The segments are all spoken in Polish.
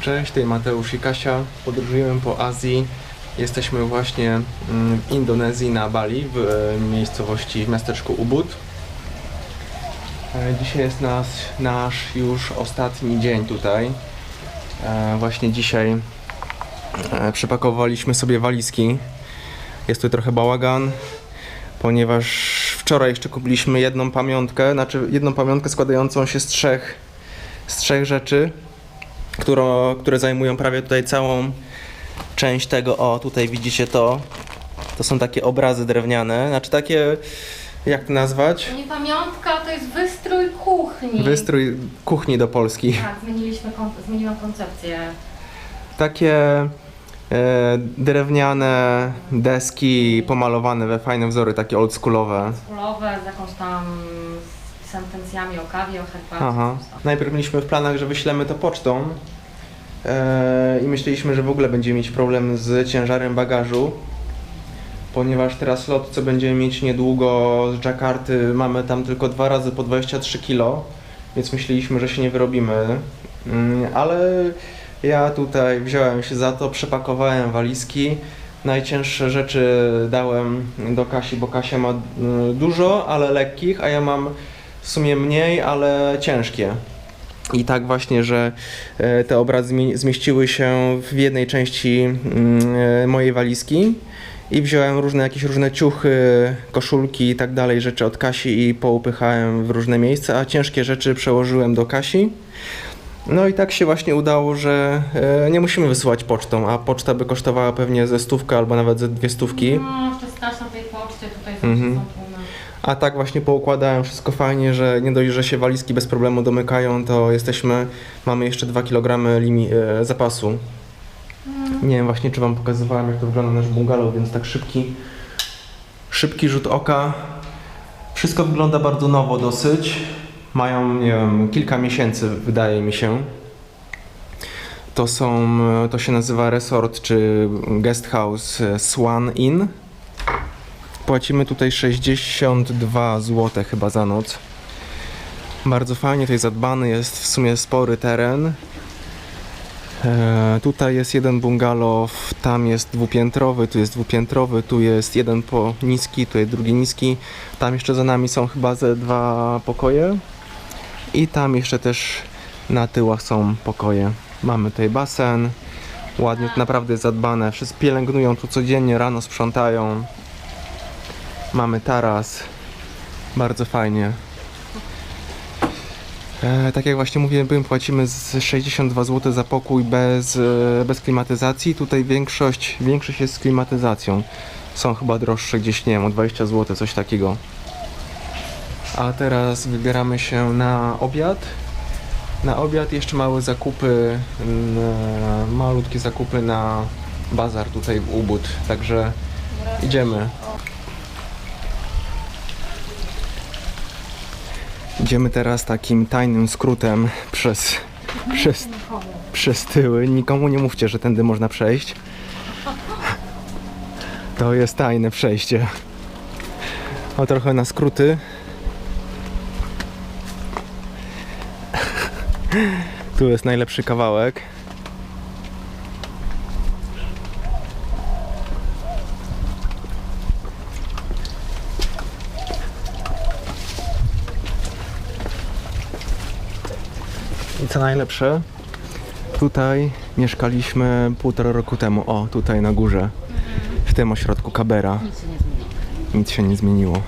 Cześć, tutaj Mateusz i Kasia. Podróżujemy po Azji. Jesteśmy właśnie mm, w Indonezji na Bali, w e, miejscowości, w miasteczku Ubud. E, Dzisiaj jest nas, nasz już ostatni dzień tutaj. E, Właśnie dzisiaj e, przepakowaliśmy sobie walizki. Jest tu trochę bałagan, ponieważ wczoraj jeszcze kupiliśmy jedną pamiątkę, znaczy jedną pamiątkę składającą się z trzech, z trzech rzeczy które, które zajmują prawie tutaj całą część tego. O, tutaj widzicie to. To są takie obrazy drewniane, znaczy takie, jak to nazwać? Nie pamiątka, to jest wystrój kuchni. Wystrój kuchni do Polski. Tak, zmieniliśmy, kon- zmieniłam koncepcję. Takie e, drewniane deski pomalowane we fajne wzory, takie oldschoolowe. Kulowe z jakąś tam sentencjami o kawie, o herbacie. Aha. coś tam. Najpierw mieliśmy w planach, że wyślemy to pocztą e, i myśleliśmy, że w ogóle będziemy mieć problem z ciężarem bagażu, ponieważ teraz lot, co będziemy mieć niedługo z Jakarty, mamy tam tylko dwa razy po 23 kg, więc myśleliśmy, że się nie wyrobimy, Mm, ale ja tutaj wziąłem się za to, przepakowałem walizki. Najcięższe rzeczy dałem do Kasi, bo Kasia ma mm, dużo, ale lekkich, a ja mam w sumie mniej, ale ciężkie. I tak właśnie, że e, te obrazy mi- zmieściły się w jednej części mm, e, mojej walizki i wziąłem różne jakieś różne ciuchy, koszulki i tak dalej, rzeczy od Kasi i poupychałem w różne miejsca, a ciężkie rzeczy przełożyłem do Kasi. No i tak się właśnie udało, że e, nie musimy wysyłać pocztą, a poczta by kosztowała pewnie ze stówkę albo nawet ze dwie stówki. No, jeszcze stać na tej poczcie, tutaj Mhm. są tłumy. A tak właśnie poukładałem wszystko fajnie, że nie dość, że się walizki bez problemu domykają, to jesteśmy, mamy jeszcze 2 kg limi, e, zapasu. Nie wiem właśnie, czy wam pokazywałem, jak to wygląda nasz bungalow, więc tak szybki, szybki rzut oka. Wszystko wygląda bardzo nowo dosyć. Mają, nie wiem, kilka miesięcy, wydaje mi się. To są, to się nazywa resort czy guest house e, Swan Inn. Płacimy tutaj 62 zł chyba za noc. Bardzo fajnie tutaj zadbany jest w sumie spory teren. E, tutaj jest jeden bungalow, tam jest dwupiętrowy, tu jest dwupiętrowy, tu jest jeden po niski, tu jest drugi niski. Tam jeszcze za nami są chyba ze dwa pokoje. I tam jeszcze też na tyłach są pokoje. Mamy tutaj basen. Ładnie, tu naprawdę jest zadbane. Wszyscy pielęgnują tu codziennie, rano sprzątają. Mamy taras. Bardzo fajnie. E, tak jak właśnie mówiłem, płacimy z 62 zł za pokój bez, e, bez klimatyzacji. Tutaj większość, większość jest z klimatyzacją. Są chyba droższe gdzieś, nie wiem, o 20 zł, coś takiego. A teraz wybieramy się na obiad. Na obiad jeszcze małe zakupy, malutkie zakupy na bazar tutaj w Ubud. Także idziemy. Idziemy teraz takim tajnym skrótem przez, przez, przez tyły. Nikomu nie mówcie, że tędy można przejść. To jest tajne przejście. O trochę na skróty. Tu jest najlepszy kawałek. Co najlepsze, tutaj mieszkaliśmy półtora roku temu. O, tutaj na górze, w tym ośrodku Kabera. Nic się nie zmieniło.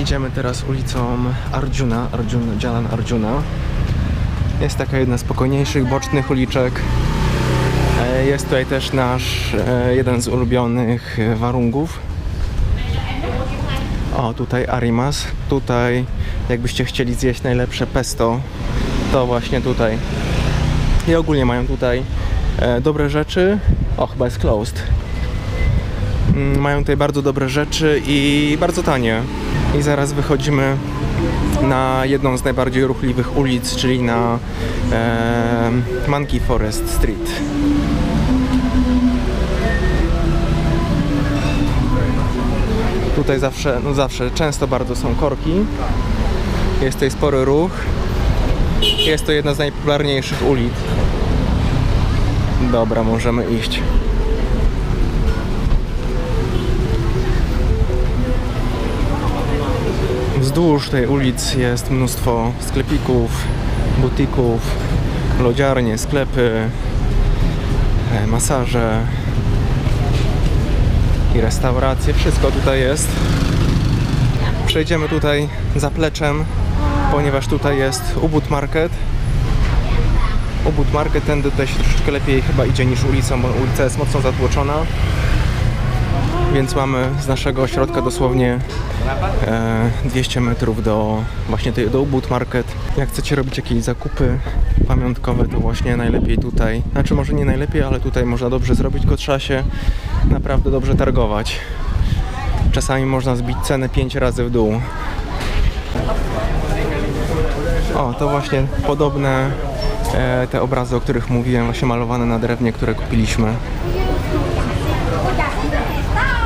Idziemy teraz ulicą Arjuna, Arjuna Jalan Arjuna. Jest taka jedna z spokojniejszych, bocznych uliczek. E, Jest tutaj też nasz e, jeden z ulubionych e, warungów. O, tutaj Arimas. Tutaj, jakbyście chcieli zjeść najlepsze pesto, to właśnie tutaj. I ogólnie mają tutaj e, dobre rzeczy. O, chyba jest closed. Mm, Mają tutaj bardzo dobre rzeczy i bardzo tanie. I zaraz wychodzimy na jedną z najbardziej ruchliwych ulic, czyli na e, Monkey Forest Street. Tutaj zawsze, no zawsze, często bardzo są korki. Jest tutaj spory ruch. Jest to jedna z najpopularniejszych ulic. Dobra, możemy iść. Wzdłuż tej ulic jest mnóstwo sklepików, butików, lodziarnie, sklepy, e, masaże i restauracje. Wszystko tutaj jest. Przejdziemy tutaj zapleczem, ponieważ tutaj jest Ubud Market. Ubud Market tędy tutaj się troszeczkę lepiej chyba idzie niż ulicą, bo ulica jest mocno zatłoczona. Więc mamy z naszego ośrodka dosłownie e, 200 metrów do właśnie tej, do Ubud Market. Jak chcecie robić jakieś zakupy pamiątkowe, to właśnie najlepiej tutaj. Znaczy może nie najlepiej, ale tutaj można dobrze zrobić, tylko trzeba się naprawdę dobrze targować. Czasami można zbić cenę 5 razy w dół. O, to właśnie podobne e, te obrazy, o których mówiłem, właśnie malowane na drewnie, które kupiliśmy.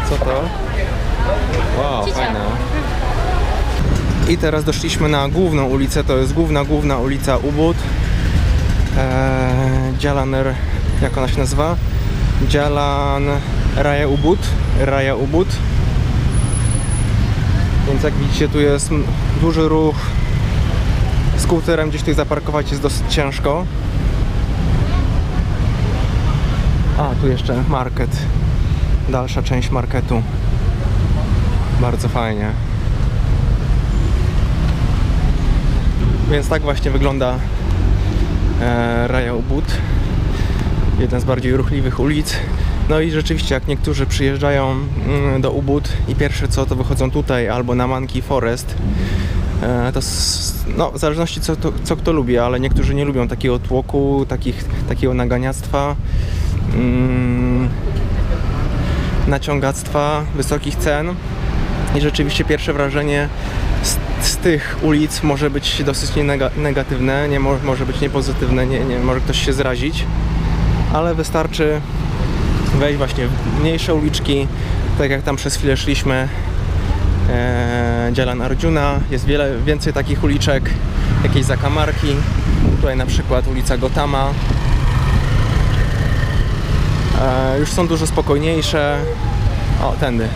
Co to? Wow, fajne. I teraz doszliśmy na główną ulicę, to jest główna, główna ulica Ubud. Eee, Jalaner, jak ona się nazywa? Jalan Raya Ubud. Raya Ubud. Więc jak widzicie, tu jest duży ruch. Skuterem gdzieś tutaj zaparkować jest dosyć ciężko. A, tu jeszcze market. Dalsza część marketu. Bardzo fajnie. Więc tak właśnie wygląda e, Raja Ubud. Jeden z bardziej ruchliwych ulic. No i rzeczywiście, jak niektórzy przyjeżdżają mm, do Ubud i pierwsze co, to wychodzą tutaj albo na Monkey Forest. E, to no, w zależności co, to, co kto lubi, ale niektórzy nie lubią takiego tłoku, takich, takiego naganiactwa. Mm, naciągactwa, wysokich cen i rzeczywiście pierwsze wrażenie z, z tych ulic może być dosyć negatywne, nie mo- może być niepozytywne, nie, nie może ktoś się zrazić, ale wystarczy wejść właśnie w mniejsze uliczki, tak jak tam przez chwilę szliśmy e, Jalan Arjuna, jest wiele więcej takich uliczek, jakieś zakamarki, tutaj na przykład ulica Gotama, E, już są dużo spokojniejsze. O, tędy.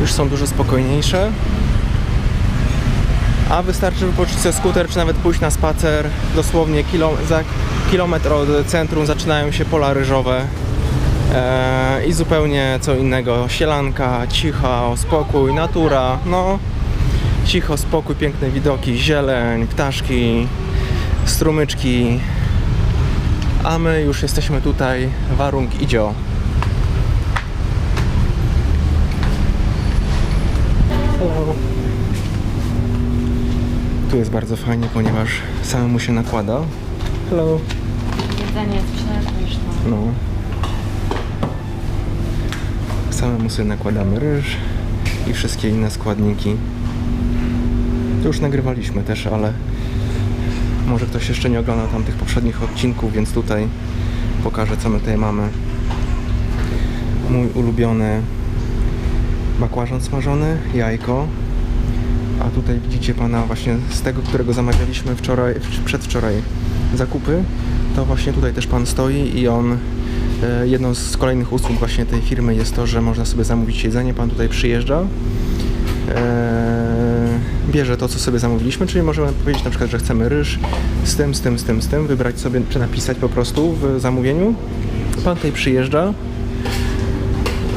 Już są dużo spokojniejsze. A wystarczy wypożyczyć sobie skuter, czy nawet pójść na spacer. Dosłownie kilo, za kilometr od centrum zaczynają się pola ryżowe. E, I zupełnie co innego. Sielanka, cicho, spokój, natura. No, cicho, spokój, piękne widoki, zieleń, ptaszki, strumyczki. A my już jesteśmy tutaj, warung idzie. Hello. Tu jest bardzo fajnie, ponieważ samemu się nakłada. Hello. Jedzenie jest przepyszne. No. Samemu sobie nakładamy ryż i wszystkie inne składniki. To już nagrywaliśmy też, ale może ktoś jeszcze nie oglądał tamtych poprzednich odcinków, więc tutaj pokażę co my tutaj mamy. Mój ulubiony bakłażan smażony, jajko. A tutaj widzicie pana właśnie z tego, którego zamawialiśmy wczoraj, przedwczoraj zakupy. To właśnie tutaj też pan stoi i on jedną z kolejnych usług właśnie tej firmy jest to, że można sobie zamówić jedzenie. Pan tutaj przyjeżdża. e, bierze to, co sobie zamówiliśmy, czyli możemy powiedzieć na przykład, że chcemy ryż z tym, z tym, z tym, z tym, wybrać sobie, czy napisać po prostu w zamówieniu. Pan tutaj przyjeżdża,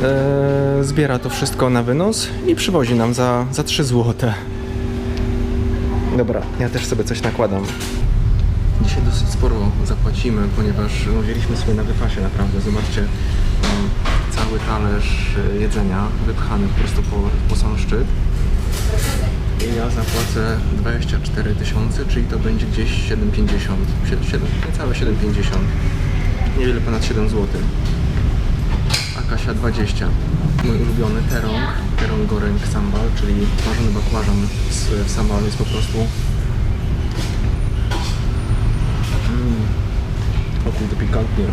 e, zbiera to wszystko na wynos i przywozi nam za, za 3 złote. Dobra, ja też sobie coś nakładam. Dzisiaj dosyć sporo zapłacimy, ponieważ wzięliśmy sobie na wypasie naprawdę. Zobaczcie, mm, cały talerz e, jedzenia wypchany po prostu po, po sam szczyt. I ja zapłacę 24 tysiące, czyli to będzie gdzieś 7,50. 7, 7, niecałe 7,50. Niewiele ponad 7 zł. A Kasia 20. Mój ulubiony terong, terong goreng sambal, czyli marzony bakłażan w sambalu jest po prostu... Mm. O kurde, pikantnie.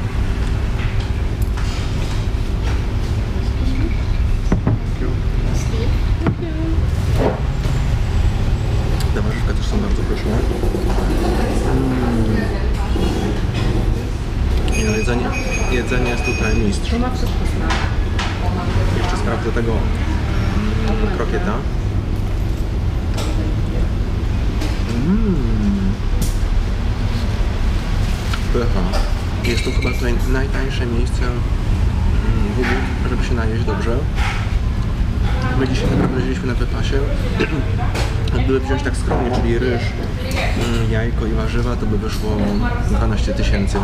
Te warzywka też są bardzo pyszne. Mm. No, jedzenie, jedzenie jest tutaj mistrz. Jeszcze sprawdzę tego mm, krokieta. Mmm. Pycha. Jest to chyba tutaj najtańsze miejsce mm, w Ubud, żeby się najeść dobrze. My dzisiaj naprawdę wzięliśmy na wypasie. Gdyby wziąć tak skromnie, czyli ryż, mm, jajko i warzywa, to by wyszło 12 tysięcy,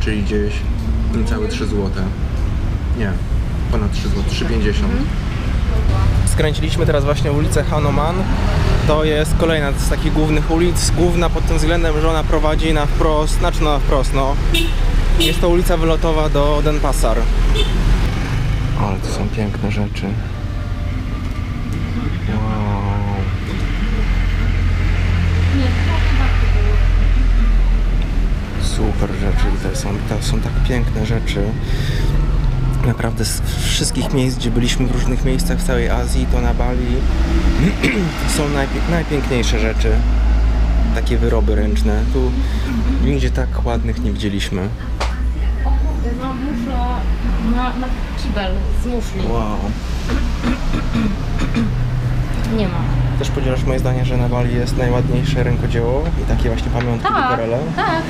czyli gdzieś niecałe 3 złote. Nie, ponad 3 zł, 3,50. Skręciliśmy teraz właśnie ulicę Hanuman. To jest kolejna z takich głównych ulic. Główna pod tym względem, że ona prowadzi na wprost, znaczy na wprost, no. Jest to ulica wylotowa do Denpasar. Ale to są piękne rzeczy. Wow. Super rzeczy tutaj są. To są tak piękne rzeczy. Naprawdę z wszystkich miejsc, gdzie byliśmy w różnych miejscach w całej Azji, to na Bali są najpie- najpiękniejsze rzeczy. Takie wyroby ręczne. Tu nigdzie tak ładnych nie widzieliśmy. Muszla na, na kibel z muszli. Wow. Nie ma. Też podzielasz moje zdanie, że na Bali jest najładniejsze rękodzieło i takie właśnie pamiątki Tak, Bukarele? tak.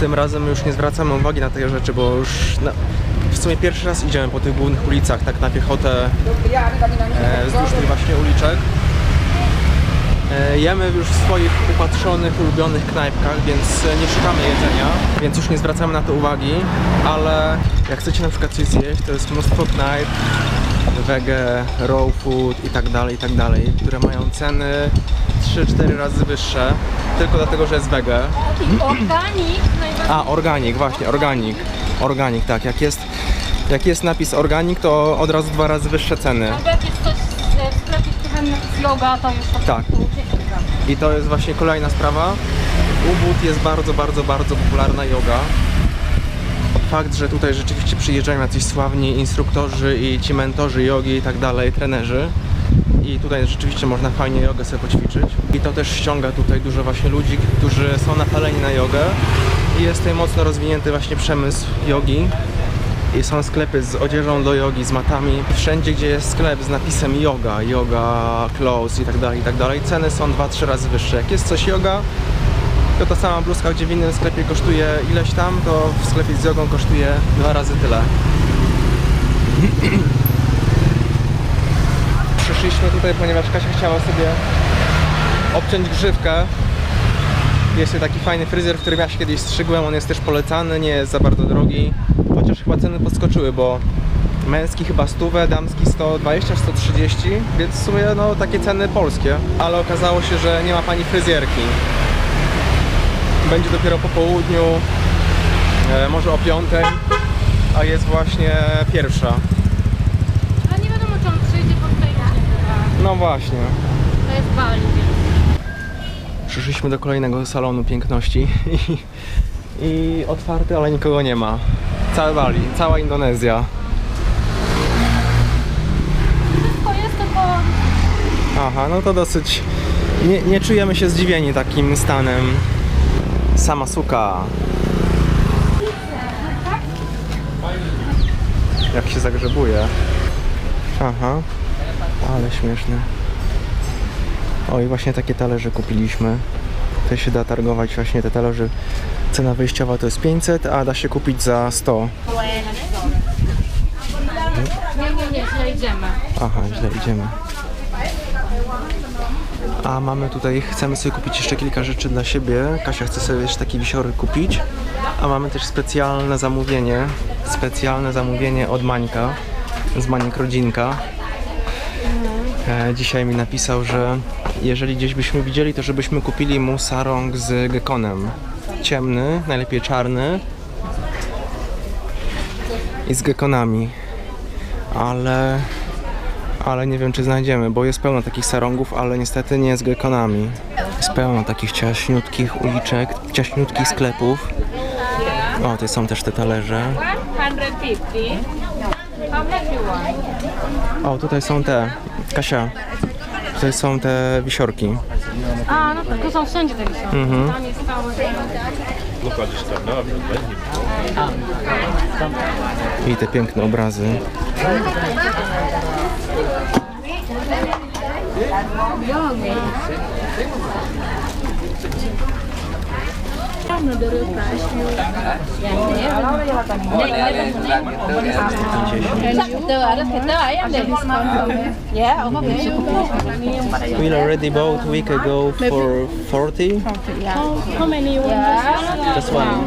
Tym razem już nie zwracamy uwagi na te rzeczy, bo już na, w sumie pierwszy raz idziemy po tych głównych ulicach, tak na piechotę e, wzdłuż tych właśnie uliczek. Jemy już w swoich upatrzonych, ulubionych knajpkach, więc e, nie szukamy jedzenia, więc już nie zwracamy na to uwagi, ale jak chcecie na przykład coś zjeść, to jest mnóstwo knajp, wege, raw food i tak dalej, i tak dalej, które mają ceny 3-4 razy wyższe, tylko dlatego, że jest wege. Organik. A, organik, właśnie, organik. Organik, tak. Jak jest, jak jest napis organik, to od razu dwa razy wyższe ceny. Albo jak jest coś w sklepie napis yoga, to już po Tak. prostu 10 gram. I to jest właśnie kolejna sprawa. Ubud jest bardzo, bardzo, bardzo popularna yoga. Fakt, że tutaj rzeczywiście przyjeżdżają jacyś sławni instruktorzy i ci mentorzy jogi i tak dalej, trenerzy. I tutaj rzeczywiście można fajnie jogę sobie poćwiczyć. I to też ściąga tutaj dużo właśnie ludzi, którzy są napaleni na jogę. I jest tutaj mocno rozwinięty właśnie przemysł jogi. I są sklepy z odzieżą do jogi, z matami. Wszędzie, gdzie jest sklep z napisem yoga, yoga, clothes i tak dalej, i tak dalej, ceny są 2-3 razy wyższe. Jak jest coś yoga, to ta sama bluzka, gdzie w innym sklepie kosztuje ileś tam, to w sklepie z jogą kosztuje dwa razy tyle. Przyszliśmy tutaj, ponieważ Kasia chciała sobie obciąć grzywkę. Jest taki fajny fryzjer, w którym ja się kiedyś strzygłem, on jest też polecany, nie jest za bardzo drogi. Chociaż chyba ceny podskoczyły, bo męski chyba 100, damski 120, 130, więc w sumie no takie ceny polskie. Ale okazało się, że nie ma pani fryzjerki. Będzie dopiero po południu, e, może o piątej, a jest właśnie pierwsza. Ale nie wiadomo, czy on przyjdzie po nie No właśnie. To jest Bali. Przyszliśmy do kolejnego salonu piękności i, i otwarty, ale nikogo nie ma. Całe Bali, cała Indonezja. Wszystko jest tylko... Aha, no to dosyć. Nie, nie czujemy się zdziwieni takim stanem. Sama suka. Jak się zagrzebuje. Aha, ale śmieszne. O i właśnie takie talerze kupiliśmy. Tutaj się da targować właśnie te talerze. Cena wyjściowa to jest 500, a da się kupić za 100. Nie, nie, nie, źle idziemy. Aha, źle idziemy. A mamy tutaj, chcemy sobie kupić jeszcze kilka rzeczy dla siebie. Kasia chce sobie jeszcze taki wisiory kupić. A mamy też specjalne zamówienie. Specjalne zamówienie od Mańka. Z Maniek Rodzinka. E, dzisiaj mi napisał, że jeżeli gdzieś byśmy widzieli, to żebyśmy kupili mu sarong z gekonem. Ciemny, najlepiej czarny. I z gekonami. ale, ale nie wiem czy znajdziemy, bo jest pełno takich sarongów, ale niestety nie z gekonami. Jest pełno takich ciaśniutkich uliczek, ciaśniutkich sklepów. O, tu są też te talerze. 150. How much you want? O, tutaj są te, Kasia, tutaj są te wisiorki. A, no tak, to są wszędzie te wisiorki. Mhm. Tam jest cały... I te piękne obrazy. Another flash view. We already bought a week ago for 40. How, how many you want? Just one.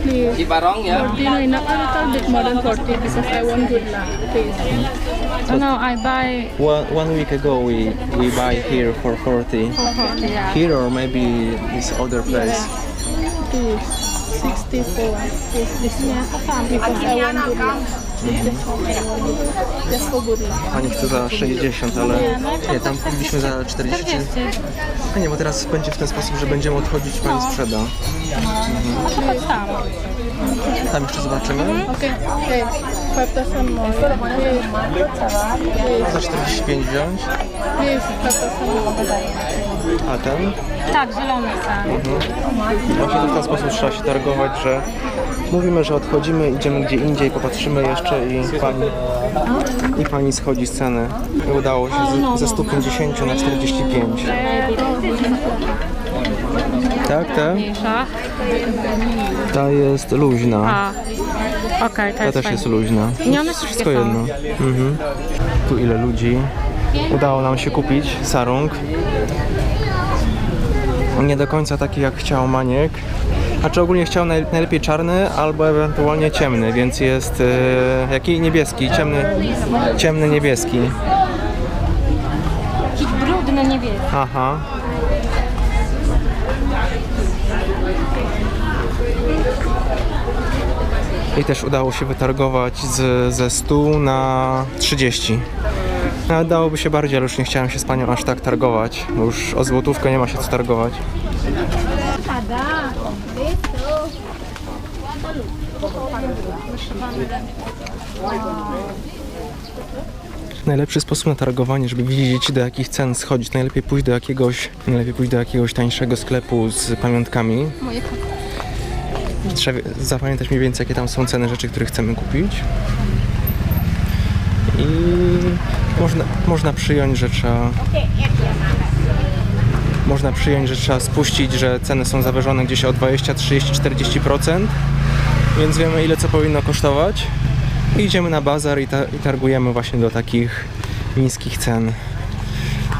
Please. Ibarong ya. 40 no, enough. A little bit more than 40 because I want good luck. Please. No, no, I buy... One, one week ago we, we buy here for 40. Yeah. Here or maybe this other place. Please. 64 is this one. Because I want good luck. This one I want good luck. Just for good luck. Pani chce za 60, ale nie, tam kupiliśmy za 40. 40. A nie, bo teraz będzie w ten sposób, że będziemy odchodzić, pani sprzeda. Chodź tam. Tam jeszcze zobaczymy. Okay. Hey, 5,000 more. Please. Please. Za 45 wziąć. Please. 5,000 more. A ten? Tak, zielony sam. Właśnie to w ten sposób trzeba się targować, że mówimy, że odchodzimy, idziemy gdzie indziej, popatrzymy jeszcze i pani, i pani schodzi z ceny. I udało się z, ze 150 na 45. Tak, ta? Mniejsza. Ta jest luźna. A, okej, to Ta jest też fajne. jest luźna. Nie, one wszystkie Wszystko są. jedno. Mhm. Tu ile ludzi. Udało nam się kupić sarung. Nie do końca taki jak chciał Maniek. A czy ogólnie chciał naj, najlepiej czarny albo ewentualnie ciemny, więc jest e, jaki niebieski, ciemny, ciemny niebieski. Taki brudny niebieski. Aha. I też udało się wytargować z, ze 100 na 30. Nawet dałoby się bardziej, ale już nie chciałem się z panią aż tak targować, bo już o złotówkę nie ma się co targować. Najlepszy sposób na targowanie, żeby wiedzieć do jakich cen schodzić, najlepiej pójść do jakiegoś, najlepiej pójść do jakiegoś tańszego sklepu z pamiątkami. Trzeba zapamiętać mniej więcej jakie tam są ceny rzeczy, które chcemy kupić. I można, można przyjąć, że trzeba można przyjąć, że trzeba spuścić, że ceny są zawyżone gdzieś o 20, 30, 40%, więc wiemy ile co powinno kosztować. I idziemy na bazar i, ta, i targujemy właśnie do takich niskich cen.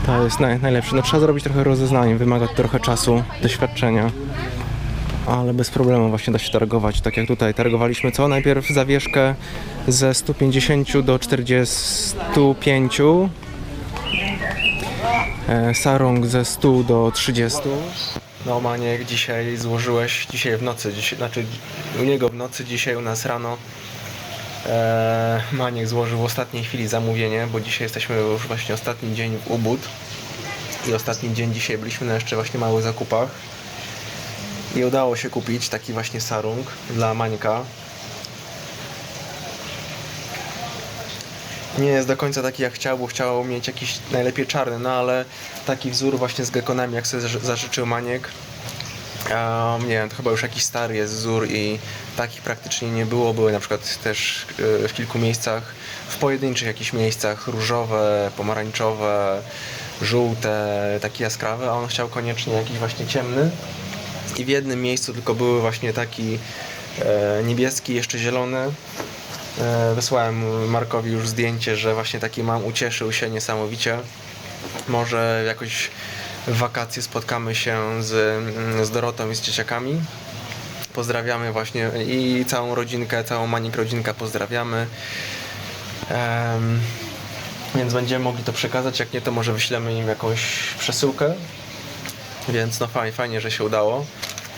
To jest naj, najlepsze. No trzeba zrobić trochę rozeznanie, wymaga trochę czasu, doświadczenia. Ale bez problemu właśnie da się targować. Tak jak tutaj targowaliśmy co? Najpierw zawieszkę ze 150 do 45. E, sarong ze 100 do 30. No Maniek, dzisiaj złożyłeś, dzisiaj w nocy, dzisiaj, znaczy u niego w nocy, dzisiaj u nas rano e, Maniek złożył w ostatniej chwili zamówienie, bo dzisiaj jesteśmy już właśnie ostatni dzień w Ubud i ostatni dzień dzisiaj byliśmy na jeszcze właśnie małych zakupach i udało się kupić taki właśnie sarung dla Mańka. Nie jest do końca taki jak chciał, bo chciał mieć jakiś najlepiej czarny, no ale taki wzór właśnie z gekonami jak sobie zaży- zażyczył Maniek. Um, nie wiem, to chyba już jakiś stary jest wzór i takich praktycznie nie było. Były na przykład też e, w kilku miejscach, w pojedynczych jakichś miejscach różowe, pomarańczowe, żółte, takie jaskrawe, a on chciał koniecznie jakiś właśnie ciemny. I w jednym miejscu tylko były właśnie taki e, niebieski, jeszcze zielony. E, wysłałem Markowi już zdjęcie, że właśnie taki mam, ucieszył się niesamowicie. Może jakoś w wakacje spotkamy się z, mm, z Dorotą i z dzieciakami. Pozdrawiamy właśnie i całą rodzinkę, całą Manik rodzinkę pozdrawiamy. Em, więc będziemy mogli to przekazać, jak nie to może wyślemy im jakąś przesyłkę. Więc no fajnie, fajnie, że się udało.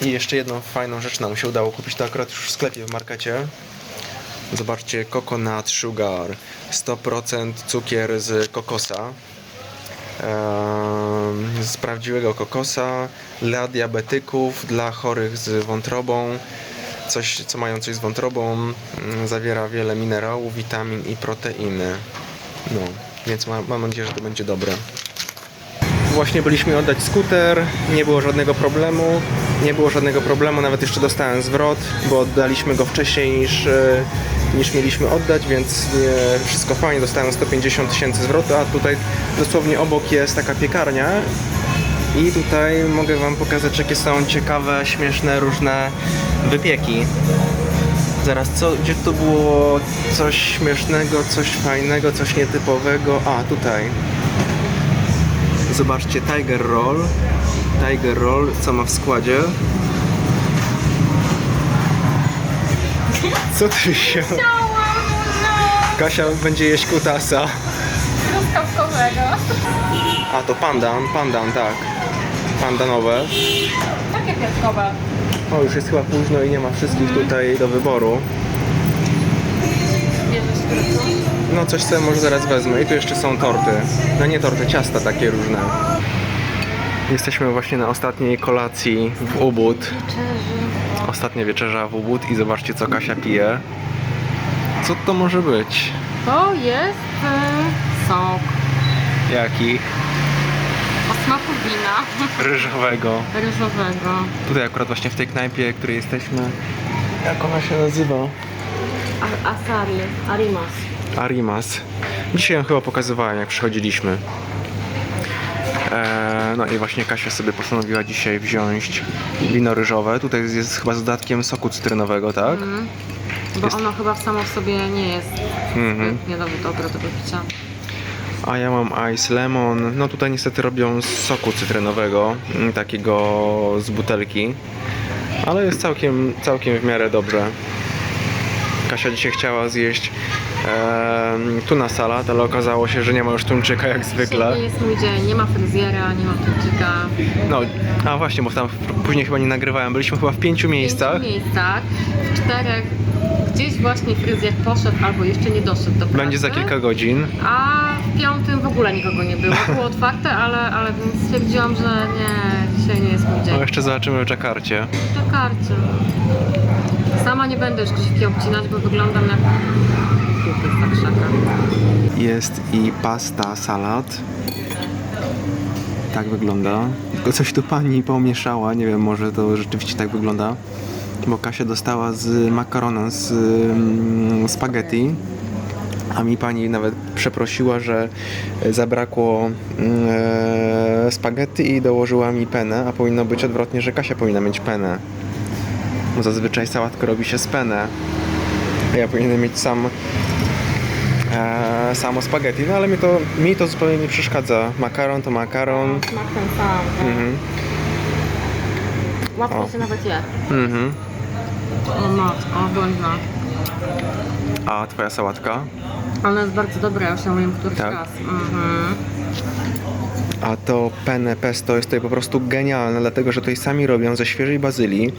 I jeszcze jedną fajną rzecz nam się udało kupić, to akurat już w sklepie w markecie. Zobaczcie, coconut sugar. 100% cukier z kokosa. Ehm, z prawdziwego kokosa dla diabetyków, dla chorych z wątrobą. Coś, co mają coś z wątrobą. Mm, Zawiera wiele minerałów, witamin i proteiny. No, więc ma, mam nadzieję, że to będzie dobre. Właśnie byliśmy oddać skuter, nie było żadnego problemu. Nie było żadnego problemu, nawet jeszcze dostałem zwrot, bo oddaliśmy go wcześniej niż, e, niż mieliśmy oddać, więc e, wszystko fajnie, dostałem 150 tysięcy zwrotu, a tutaj dosłownie obok jest taka piekarnia i tutaj mogę Wam pokazać, jakie są ciekawe, śmieszne, różne wypieki. Zaraz, co, gdzie to było coś śmiesznego, coś fajnego, coś nietypowego? A, tutaj. Zobaczcie, Tiger Roll. Tiger Roll, co ma w składzie? Co ty się... Kasia będzie jeść kutasa. Truskawkowego. A, to pandan, pandan, tak. Pandanowe. Takie piaskowe. O, już jest chyba późno i nie ma wszystkich tutaj do wyboru. Bierzesz? No, coś sobie może zaraz wezmę. I tu jeszcze są torty. No nie torty, ciasta takie różne. Jesteśmy właśnie na ostatniej kolacji w Ubud. Ostatnia wieczerza w Ubud i zobaczcie co Kasia pije. Co to może być? To jest e, sok Jaki? o smaku wina Ryżowego. ryżowego. Tutaj akurat właśnie w tej knajpie, w której jesteśmy. Jak ona się nazywa? A- Asari, Arimas. Arimas. Dzisiaj ją chyba pokazywałem, jak przychodziliśmy. Eee, no i właśnie Kasia sobie postanowiła dzisiaj wziąć wino ryżowe. Tutaj jest, chyba z dodatkiem soku cytrynowego, tak? Bo Jest- ono chyba w samo w sobie nie jest Mhm. zbytnie dobre, dobre do wypicia. A ja mam ice lemon. No tutaj niestety robią z soku cytrynowego, mm, takiego z butelki. Ale jest całkiem, całkiem w miarę dobrze. Kasia dzisiaj chciała zjeść em, tuna salat, ale okazało się, że nie ma już tuńczyka jak zwykle. Dzisiaj nie jest mój dzień, nie ma fryzjera, nie ma tuńczyka. No, a właśnie, bo tam później chyba nie nagrywałem. Byliśmy chyba w pięciu W miejscach. pięciu miejscach, w czterech gdzieś właśnie fryzjer poszedł albo jeszcze nie doszedł do pracy. Będzie za kilka godzin. A w piątym w ogóle nikogo nie było. Było otwarte, ale, ale więc stwierdziłam, że nie, dzisiaj nie jest mój No dzień. jeszcze zobaczymy w Czekarcie. Czekarcie. Sama nie będę już grzywki obcinać, bo wyglądam jak kupiec krzakach. Jest i pasta salat. Tak wygląda. Tylko coś tu pani pomieszała. Nie wiem, może to rzeczywiście tak wygląda. Bo Kasia dostała z makaronem z mm, spaghetti. A mi pani nawet przeprosiła, że zabrakło mm, e, spaghetti i dołożyła mi penę, a powinno być odwrotnie, że Kasia powinna mieć penę. Bo zazwyczaj sałatkę robi się z penę. A ja powinienem mieć sam e, samo spaghetti, no ale mi to, mi to zupełnie nie przeszkadza. Makaron to makaron. Smak ten sam. Mhm. Łatwo O. się nawet je. Mhm. O matko, błędna. A twoja sałatka? Ona jest bardzo dobra, ja już ją jem któryś Tak? raz. Mhm. A to penne pesto jest tutaj po prostu genialne, dlatego że tutaj sami robią ze świeżej bazylii.